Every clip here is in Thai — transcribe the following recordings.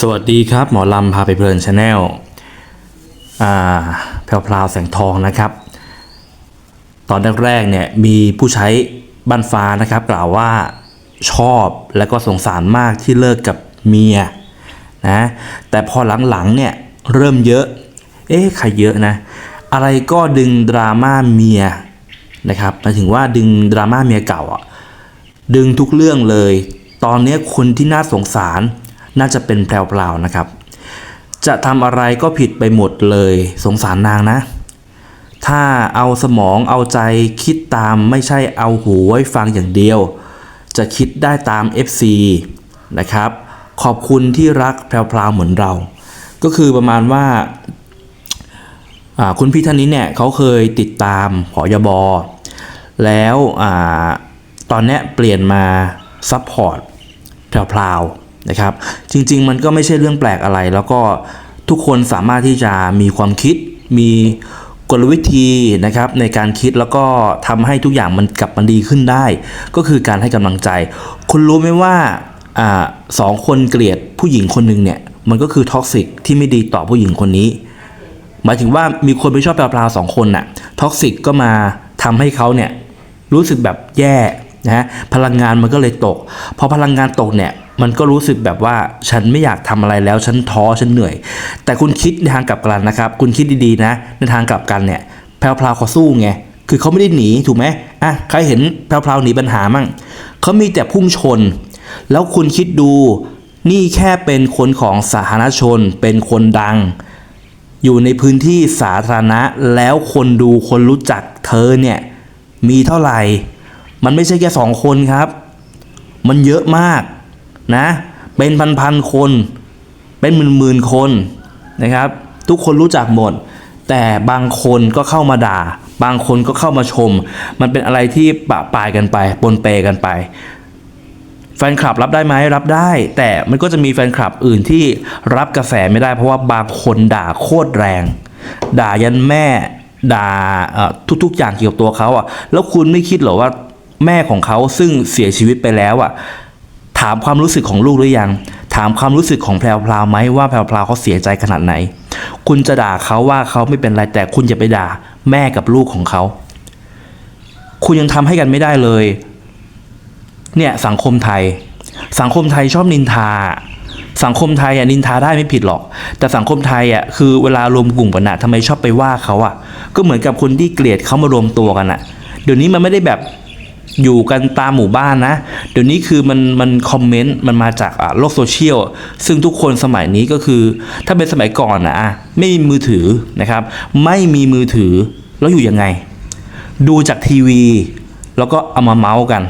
สวัสดีครับ หมอลำพาไปเพลินชาแนลอ่าแพรวพราแสงทองนะครับ ตอนแรกๆเนี่ยมีผู้ใช้บ้านฟ้านะครับ กล่าวว่าชอบและก็สงสารมากที่เลิกกับเมียนะแต่พอหลังๆเนี่ยเริ่มเยอะ เอ๊ะใครเยอะนะ อะไรก็ดึงดราม่าเมียนะครับหมายถึงว่าดึงดราม่าเมียเก่าอะดึงทุกเรื่องเลย ตอนนี้คนที่น่าสงสาร น่าจะเป็นแพรวๆนะครับ จะทำอะไรก็ผิดไปหมดเลยสงสารนางนะ ถ้าเอาสมองเอาใจคิดตามไม่ใช่เอาหูไว้ฟังอย่างเดียว จะคิดได้ตาม FC นะครับ ขอบคุณที่รักแพรวๆเหมือนเรา ก็คือประมาณว่าคุณพี่ท่านนี้เนี่ยเขาเคยติดตามผอยบอแล้วอตอนนี้เปลี่ยนมาซัพพอร์ตแพรวๆ นะครับ จริง ๆ มันก็ไม่ใช่เรื่องแปลกอะไร แล้วก็ทุกคนสามารถที่จะมีความคิด มีกลวิธีนะครับในการคิดแล้วก็ทำให้ทุกอย่างมันกลับมันดีขึ้นได้ ก็คือการให้กำลังใจ คุณรู้ไหมว่าอสองคนเกลียดผู้หญิงคนหนึ่งเนี่ยมันก็คือท็อกซิกที่ไม่ดีต่อผู้หญิงคนนี้ หมายถึงว่ามีคนไปชอบแพรวๆสองคนน่ะท็อกซิกก็มาทำให้เขาเนี่ยรู้สึกแบบแย่นะพลังงานมันก็เลยตก พอพลังงานตกเนี่ย มันก็รู้สึกแบบว่าฉันไม่อยากทำอะไรแล้วฉันท้อฉันเหนื่อย แต่คุณคิดในทางกลับกันนะครับ คุณคิดดีๆนะ ในทางกลับกันเนี่ยแพรวๆเขาสู้ไงคือเขาไม่ได้หนีถูกไหมอะใครเห็นแพรวๆหนีปัญหามั่งเขามีแต่พุ่งชน แล้วคุณคิดดูนี่แค่เป็นคนของสาธารณชนเป็นคนดัง อยู่ในพื้นที่สาธารณะแล้วคนดูคนรู้จักเธอเนี่ยมีเท่าไหร่ มันไม่ใช่แค่สองคนครับ มันเยอะมาก นะ เป็นพันๆคน เป็นหมื่นๆคนนะครับ ทุกคนรู้จักหมด แต่บางคนก็เข้ามาด่า บางคนก็เข้ามาชม มันเป็นอะไรที่ปะปายกันไปปนเปกันไป แฟนคลับรับได้ไหมรับได้ แต่มันก็จะมีแฟนคลับอื่นที่รับกระแสไม่ได้เพราะว่าบางคนด่าโคตรแรง ด่ายันแม่ด่าทุกๆอย่างเกี่ยวกับตัวเขาอะ แล้วคุณไม่คิดเหรอว่าแม่ของเขาซึ่งเสียชีวิตไปแล้วอะ ถามความรู้สึกของลูกหรือยัง ถามความรู้สึกของแพรวพราวไหมว่าแพรวพราวเขาเสียใจขนาดไหน คุณจะด่าเขาว่าเขาไม่เป็นไรแต่คุณอย่าไปด่าแม่กับลูกของเขา คุณยังทำให้กันไม่ได้เลย เนี่ยสังคมไทย สังคมไทยชอบนินทา สังคมไทยอะนินทาได้ไม่ผิดหรอก แต่สังคมไทยอะคือเวลารวมกลุ่มกันอะทำไมชอบไปว่าเขาอะ ก็เหมือนกับคนที่เกลียดเขามารวมตัวกันอะ เดี๋ยวนี้มันไม่ได้แบบ อยู่กันตามหมู่บ้านนะ เดี๋ยวนี้คือมันมันคอมเมนต์มันมาจากโลกโซเชียลซึ่งทุกคนสมัยนี้ก็คือ ถ้าเป็นสมัยก่อนนะอะไม่มีมือถือนะครับ ไม่มีมือถือแล้วอยู่ยังไง ดูจากทีวี แล้วก็เอามาเมาส์กัน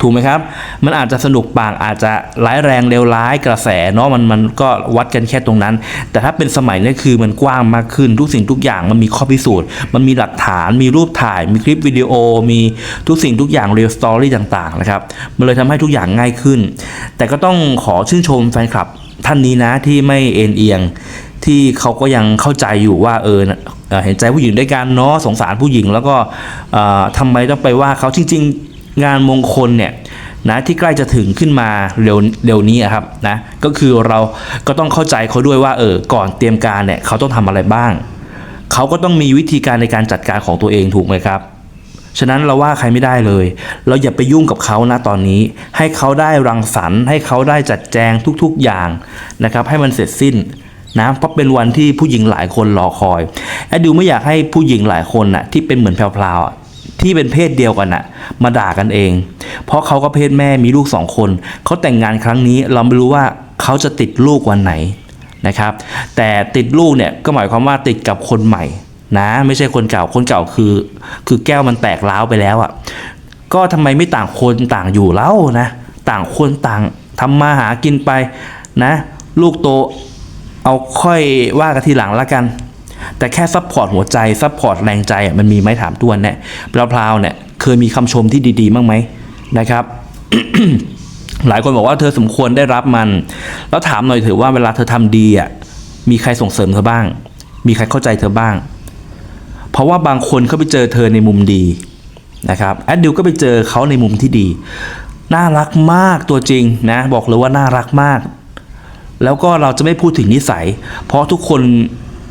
ถูกไหมครับ มันอาจจะสนุกปากอาจจะร้ายแรงเลวร้ายกระแสเนาะมันมันก็วัดกันแค่ตรงนั้น แต่ถ้าเป็นสมัยนี้คือมันกว้างมากขึ้นทุกสิ่งทุกอย่างมันมีข้อพิสูจน์ มันมีหลักฐานมีรูปถ่าย มีคลิปวิดีโอ มีทุกสิ่งทุกอย่างเรียลสตอรี่ต่างๆนะครับมันเลยทำให้ทุกอย่างง่ายขึ้น แต่ก็ต้องขอชื่นชมแฟนคลับท่านนี้นะที่ไม่เอ็นเอียงที่เขาก็ยังเข้าใจอยู่ว่าเออเห็นใจผู้หญิงด้วยกันเนาะสงสารผู้หญิง แล้วก็เอ่อทำไมต้องไปว่าเขาจริง ๆ งานมงคลเนี่ยนะที่ใกล้จะถึงขึ้นมาเร็วเร็วนี้ครับนะก็คือเราก็ต้องเข้าใจเขาด้วยว่าเออก่อนเตรียมการเนี่ยเขาต้องทำอะไรบ้าง เขาก็ต้องมีวิธีการในการจัดการของตัวเองถูกไหมครับ ฉะนั้นเราว่าใครไม่ได้เลย เราอย่าไปยุ่งกับเขานะตอนนี้ ให้เขาได้รังสรรค์ให้เขาได้จัดแจงทุกๆอย่างนะครับให้มันเสร็จสิ้นนะเพราะเป็นวันที่ผู้หญิงหลายคนรอคอยแอดดิวไม่อยากให้ผู้หญิงหลายคนน่ะที่เป็นเหมือนแพรวๆ ที่เป็นเพศเดียวกันน่ะมาด่ากันเอง เพราะเขาก็เพศแม่มีลูกสองคน เขาแต่งงานครั้งนี้เราไม่รู้ว่าเขาจะติดลูกวันไหนนะครับ แต่ติดลูกเนี่ยก็หมายความว่าติดกับคนใหม่นะไม่ใช่คนเก่าคนเก่าคือ คือแก้วมันแตกร้าวไปแล้วอะ่ะก็ทำไมไม่ต่างคนต่างอยู่แล้วนะ ต่างคนต่างทำมาหากินไปนะ ลูกโตเอาค่อยว่ากันทีหลังละกัน แต่แค่ซัพพอร์ตหัวใจซัพพอร์ตแรงใจมันมีไหมถามตัวนเนี่ยพลาวๆเนี่ยเคยมีคำชมที่ดีๆบ้างไหมนะครับ หลายคนบอกว่าเธอสมควรได้รับมัน แล้วถามหน่อยเถอะว่าเวลาเธอทำดีอะมีใครส่งเสริมเธอบ้าง มีใครเข้าใจเธอบ้าง เพราะว่าบางคนเขาไปเจอเธอในมุมดีนะครับแอดดิวก็ไปเจอเขาในมุมที่ดี น่ารักมากตัวจริงนะบอกเลยว่าน่ารักมาก แล้วก็เราจะไม่พูดถึงนิสัย เพราะทุกคน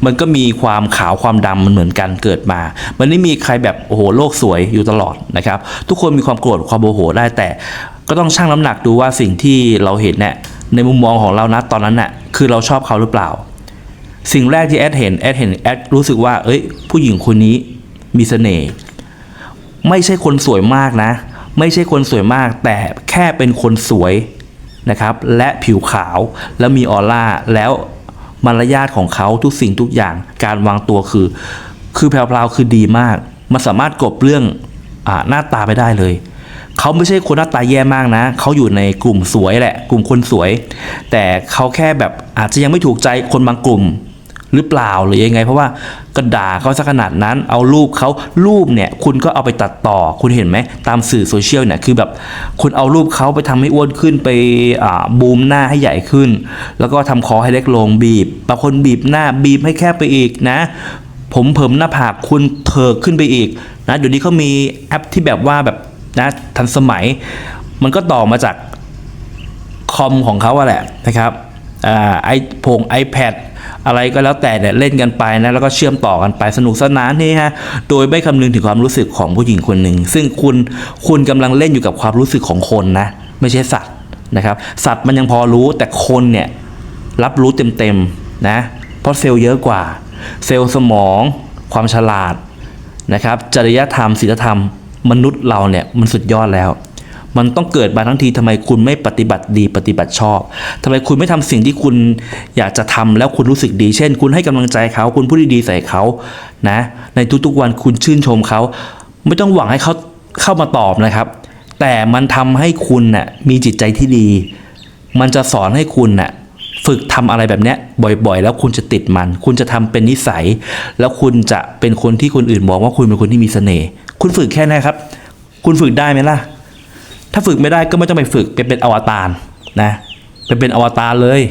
มันก็มีความขาวความดำมันเหมือนกันเกิดมา มันไม่มีใครแบบโอ้โหโลกสวยอยู่ตลอดนะครับ ทุกคนมีความโกรธความโมโหได้แต่ ก็ต้องชั่งน้ำหนักดูว่าสิ่งที่เราเห็นเนี่ยในมุมมองของเรานะตอนนั้นน่ะคือเราชอบเขาหรือเปล่า สิ่งแรกที่แอดเห็นแอดเห็นแอดรู้สึกว่า เอ้ย ผู้หญิงคนนี้มีเสน่ห์ไม่ใช่คนสวยมากนะ ไม่ใช่คนสวยมาก แต่แค่เป็นคนสวยนะครับ และผิวขาวแล้วมีออร่าแล้ว มารยาทของเขาทุกสิ่งทุกอย่างการวางตัวคือ คือแพรวๆคือดีมาก มันสามารถกบเรื่องอหน้าตาไปได้เลย เขาไม่ใช่คนหน้าตาแย่มากนะ เขาอยู่ในกลุ่มสวยแหละ กลุ่มคนสวย แต่เขาแค่แบบอาจจะยังไม่ถูกใจคนบางกลุ่ม หรือเปล่าหรือยังไง เพราะว่าก็ด่าเขาซะขนาดนั้น เอารูปเขารูปเนี่ยคุณก็เอาไปตัดต่อคุณเห็นไหมตามสื่อโซเชียลเนี่ยคือแบบคุณเอารูปเขาไปทำให้อ้วนขึ้นไปบูมหน้าให้ใหญ่ขึ้น แล้วก็ทำคอให้เล็กลงบีบบางคนบีบหน้าบีบให้แคบไปอีกนะ ผมเพิ่มหน้าผากคุณเถิกขึ้นไปอีกนะเดี๋ยวนี้เขามีแอปที่แบบว่าแบบนะทันสมัย มันก็ต่อมาจากคอมของเขาอะแหละนะครับอ่าไอโพง iPad อะไรก็แล้วแต่เนี่ยเล่นกันไปนะแล้วก็เชื่อมต่อกันไปสนุกสนานนี่ฮะโดยไม่คำนึงถึงความรู้สึกของผู้หญิงคนหนึ่งซึ่งคุณคุณกำลังเล่นอยู่กับความรู้สึกของคนนะไม่ใช่สัตว์นะครับ สัตว์มันยังพอรู้แต่คนเนี่ยรับรู้เต็มๆนะเพราะเซลล์เยอะกว่า เซลล์สมอง ความฉลาดนะครับจริยธรรมศีลธรรม มนุษย์เราเนี่ยมันสุดยอดแล้ว มันต้องเกิดมาทั้งทีทำไมคุณไม่ปฏิบัติดีปฏิบัติชอบทำไมคุณไม่ทำสิ่งที่คุณอยากจะทำแล้วคุณรู้สึกดี เช่น คุณให้กำลังใจเขา คุณพูดดีๆใส่เขานะ ในทุกๆวันคุณชื่นชมเขา ไม่ต้องหวังให้เขาเข้ามาตอบนะครับ แต่มันทำให้คุณน่ะมีจิตใจที่ดี มันจะสอนให้คุณน่ะฝึกทำอะไรแบบเนี้ยบ่อยๆ แล้วคุณจะติดมัน คุณจะทำเป็นนิสัย แล้วคุณจะเป็นคนที่คนอื่นมองว่าคุณเป็นคนที่มีเสน่ห์คุณฝึกแค่นี้ครับ คุณฝึกได้ไหมล่ะ ถ้าฝึกไม่ได้ก็ไม่ต้องไปฝึกเป็นเป็นอวตารนะเป็นเป็นอวตารเลย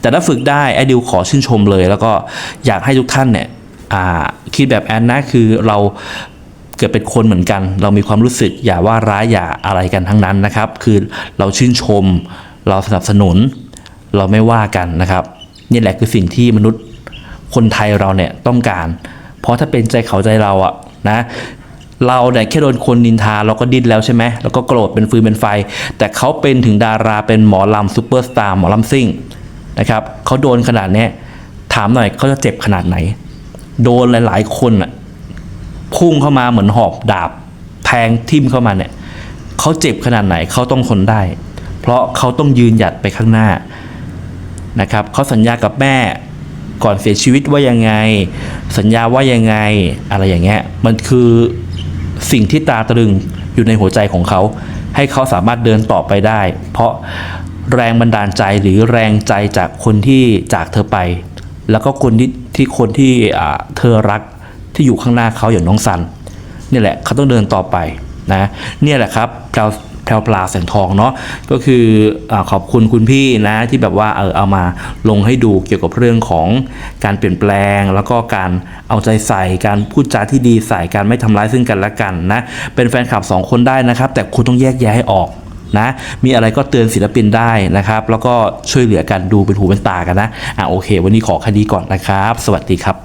แต่ถ้าฝึกได้ไอดิวขอชื่นชมเลย แล้วก็อยากให้ทุกท่านเนี่ยคิดแบบแอนนะคือเราเกิดเป็นคนเหมือนกัน เรามีความรู้สึกอย่าว่าร้ายอย่าอะไรกันทั้งนั้นนะครับ คือเราชื่นชม เราสนับสนุน เราไม่ว่ากันนะครับ นี่แหละคือสิ่งที่มนุษย์คนไทยเราเนี่ยต้องการ เพราะถ้าเป็นใจเขาใจเราอะนะ เราเนี่ยแค่โดนคนนินทาเราก็ดิ้นแล้วใช่ไหมแล้วก็โกรธเป็นฟืนเป็นไฟ แต่เขาเป็นถึงดาราเป็นหมอลำซูเปอร์สตาร์หมอลำซิ่งนะครับเขาโดนขนาดเนี้ยถามหน่อยเขาจะเจ็บขนาดไหน โดนหลาย ๆ คนอะพุ่งเข้ามาเหมือนหอบดาบแทงทิ่มเข้ามาเนี่ยเขาเจ็บขนาดไหนเขาต้องทนได้ เพราะเขาต้องยืนหยัดไปข้างหน้านะครับเขาสัญญากับแม่ก่อนเสียชีวิตว่ายังไง สัญญาว่ายังไง อะไรอย่างเงี้ยมันคือ สิ่งที่ตาตรึงอยู่ในหัวใจของเขา ให้เขาสามารถเดินต่อไปได้ เพราะแรงบันดาลใจหรือแรงใจจากคนที่จากเธอไป แล้วก็คนที่ที่คนที่เธอรักที่อยู่ข้างหน้าเขาอย่างน้องซันนี่แหละเขาต้องเดินต่อไปนะเนี่ยแหละครับ แพรวปลาแสงทองเนาะก็คืออขอบคุณคุณพี่นะที่แบบว่าเออเอามาลงให้ดูเกี่ยวกับเรื่องของการเปลี่ยนแปลง แล้วก็การเอาใจใส่การพูดจาที่ดีใส่การไม่ทำร้ายซึ่งกันและกันนะเป็นแฟนคลับสองคนได้นะครับ แต่คุณต้องแยกแยะให้ออกนะมีอะไรก็เตือนศิลปินได้นะครับ แล้วก็ช่วยเหลือกันดูเป็นหูเป็นตากันนะอะโอเค วันนี้ขอค่นี้ก่อนนะครับ สวัสดีครับ